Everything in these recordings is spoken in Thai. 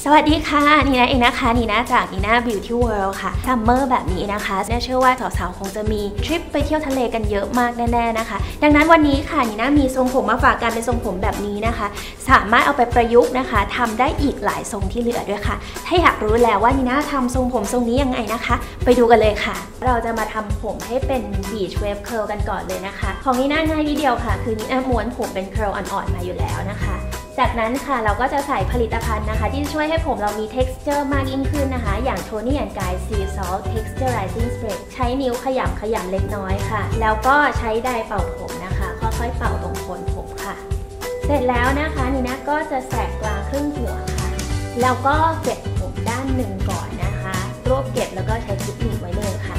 สวัสดีค่ะนี่นะเองนะคะนี่นะจากนี่นะ Beauty World ค่ะซัมเมอร์แบบนี้นะคะเน่เชื่อว่าสาวๆคงจะมีทริปไปเที่ยวทะเลกันเยอะมากแน่ๆนะคะ ดังนั้นวันนี้ค่ะนี่นะมีทรงผมมาฝากกันเป็นทรงผมแบบนี้นะคะ สามารถเอาไปประยุกต์นะคะทำได้อีกหลายทรงที่เหลือด้วยค่ะ ถ้าอยากรู้แล้วว่านี่นะทำทรงผมทรงนี้ยังไงนะคะ ไปดูกันเลยค่ะ เราจะมาทำผมให้เป็น beach wave curl กันก่อนเลยนะคะ ของนี่น่าง่ายนิดเดียวค่ะ คือนี่นะม้วนผมเป็น curl อ่อนๆมาอยู่แล้วนะคะ จากนั้นค่ะเราก็จะใส่ผลิตภัณฑ์นะคะ ที่ช่วยให้ผมเรามี texture มากยิ่งขึ้นนะคะ อย่าง Tony and Guy Sea Salt Texturizing Spray ใช้นิ้วขยำขยำเล็กน้อยค่ะ แล้วก็ใช้ไดร์เป่าผมนะคะ ค่อยๆเป่าตรงโคนผมค่ะ เสร็จแล้วนะคะนี่นะก็จะแสกกลางครึ่งหัวค่ะ แล้วก็เก็บผมด้านหนึ่งก่อนนะคะ รวบเก็บแล้วก็ใช้ทิปหนีบไว้เลยค่ะ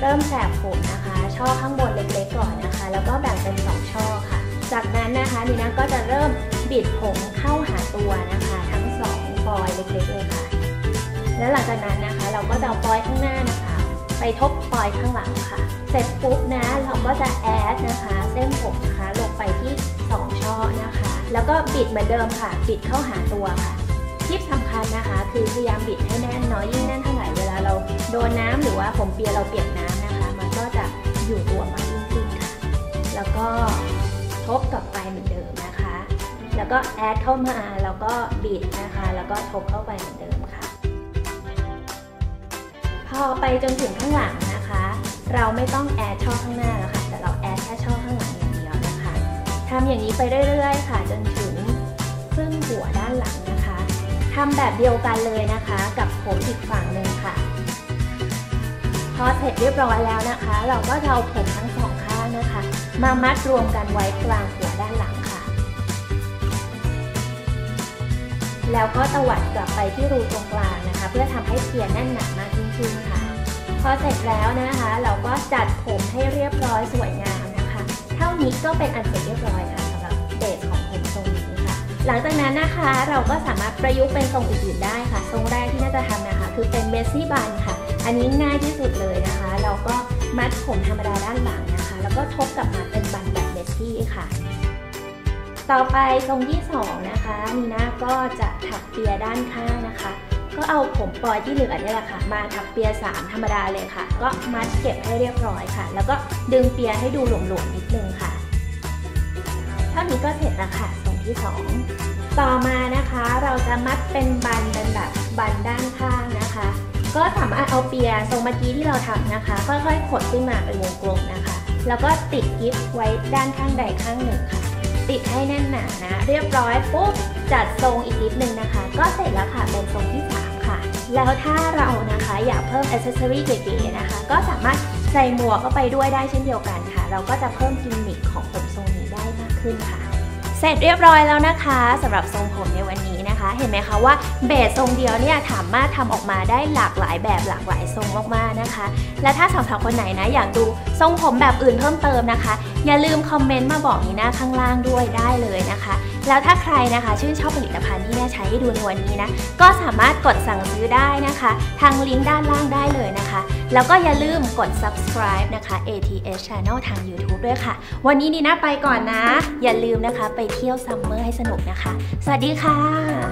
เริ่มแสบผมนะคะ ช่อข้างบนเล็กๆก่อนนะคะ แล้วก็แบ่งเป็นสองช่อค่ะ จากนั้นนะคะนีน่าก็จะเริ่มบิดผมเข้าหาตัวนะคะ ทั้งสองปลอยเล็กๆเลยค่ะ แล้วหลังจากนั้นนะคะ เราก็จะเอาปลอยข้างหน้านะคะ ไปทบปลอยข้างหลังค่ะ เสร็จปุ๊บนะเราก็จะแอดนะคะ เส้นผมนะคะลงไปที่สองช่อนะคะ แล้วก็บิดเหมือนเดิมค่ะ บิดเข้าหาตัวค่ะทิปสำคัญนะคะ คือพยายามบิดให้แน่นเนาะยิ่งแน่นเท่าไหร่เวลาเราโดนน้ำหรือว่าผมเปียเราเปียกน้ำนะคะ มันก็จะอยู่ตัวมากยิ่งขึ้นค่ะ แล้วก็ บกลับไปเหมือนเดิมนะคะ แล้วก็แอดเข้ามาแล้วก็บิดนะคะ แล้วก็ทบเข้าไปเหมือนเดิมค่ะ พอไปจนถึงข้างหลังนะคะ เราไม่ต้องแอดช่องข้างหน้าแล้วค่ะ แต่เราแอดแค่ช่องข้างหลังอย่างเดียวนะคะทำอย่างนี้ไปเรื่อยๆ ค่ะ จนถึงครึ่งหัวด้านหลังนะคะทำแบบเดียวกันเลยนะคะ กับผมอีกฝั่งหนึ่งค่ะ พอเสร็จเรียบร้อยแล้วนะคะ เราก็จะเอาผมทั้งสอง นะคะ มามัดรวมกันไว้กลางหัวด้านหลังค่ะ แล้วก็ตวัดกลับไปที่รูตรงกลางนะคะ เพื่อทำให้เปียนแน่นหนามากยิ่งขึ้นค่ะ พอเสร็จแล้วนะคะ เราก็จัดผมให้เรียบร้อยสวยงามนะคะ เท่านี้ก็เป็นอันเสร็จเรียบร้อยค่ะสำหรับเบสของผมทรงนี้ค่ะ หลังจากนั้นนะคะเราก็สามารถประยุกต์เป็นทรงอื่นๆได้ค่ะ ทรงแรกที่น่าจะทำนะคะ คือเป็นเมสซี่บันค่ะ อันนี้ง่ายที่สุดเลยนะคะ เราก็ มัดผมธรรมดาด้านหลังนะคะ แล้วก็ทบกลับมาเป็นบันแบบเมสซี่ค่ะ ต่อไปทรงที่2นะคะนีหน่าก็จะถักเปียด้านข้างนะคะ ก็เอาผมปลอยที่เหลือเนี่ยแหละค่ะ มาถักเปีย3ธรรมดาเลยค่ะ ก็มัดเก็บให้เรียบร้อยค่ะ แล้วก็ดึงเปียให้ดูหลวมๆนิดนึงค่ะ เท่านี้ก็เสร็จแล้วค่ะทรงที่ 2 ต่อมานะคะเราจะมัดเป็นบันเป็นแบบบันด้านข้างนะคะ ก็สามารถเอาเปียทรงเมื่อกี้ที่เราทำนะคะ ค่อยๆขดขึ้นมาเป็นวงกลมนะคะ แล้วก็ติดกิ๊บไว้ด้านข้างใดข้างหนึ่งค่ะ ติดให้แน่นหนานะ เรียบร้อยปุ๊บจัดทรงอีกนิดนึงนะคะ ก็เสร็จแล้วค่ะเป็นทรงที่3ค่ะ แล้วถ้าเรานะคะอยากเพิ่มอ c เซสซอรี่เก๋ๆนะคะ ก็สามารถใส่หมวกเข้าไปด้วยได้เช่นเดียวกันค่ะ เราก็จะเพิ่มกิมมิคของผมทรงนี้ได้มากขึ้นค่ะ เสร็จเรียบร้อยแล้วนะคะสำหรับทรงผมในวันนี้ นะคะ เห็นไหมคะว่าเบสทรงเดียวเนี่ยสามารถทำออกมาได้หลากหลายแบบหลากหลายทรงมากๆนะคะ และถ้าสาวๆคนไหนนะอยากดูทรงผมแบบอื่นเพิ่มเติมนะคะ อย่าลืมคอมเมนต์มาบอกนีน่าข้างล่างด้วยได้เลยนะคะ แล้วถ้าใครนะคะชื่นชอบผลิตภัณฑ์ที่น่าใช้ให้ดูในวันนี้นะก็สามารถกดสั่งซื้อได้นะคะ ทางลิงก์ด้านล่างได้เลยนะคะ แล้วก็อย่าลืมกด subscribe นะคะ ATS Channel ทาง YouTube ด้วยค่ะ วันนี้นีน่าไปก่อนนะ อย่าลืมนะคะ ไปเที่ยวซัมเมอร์ให้สนุกนะคะ สวัสดีค่ะ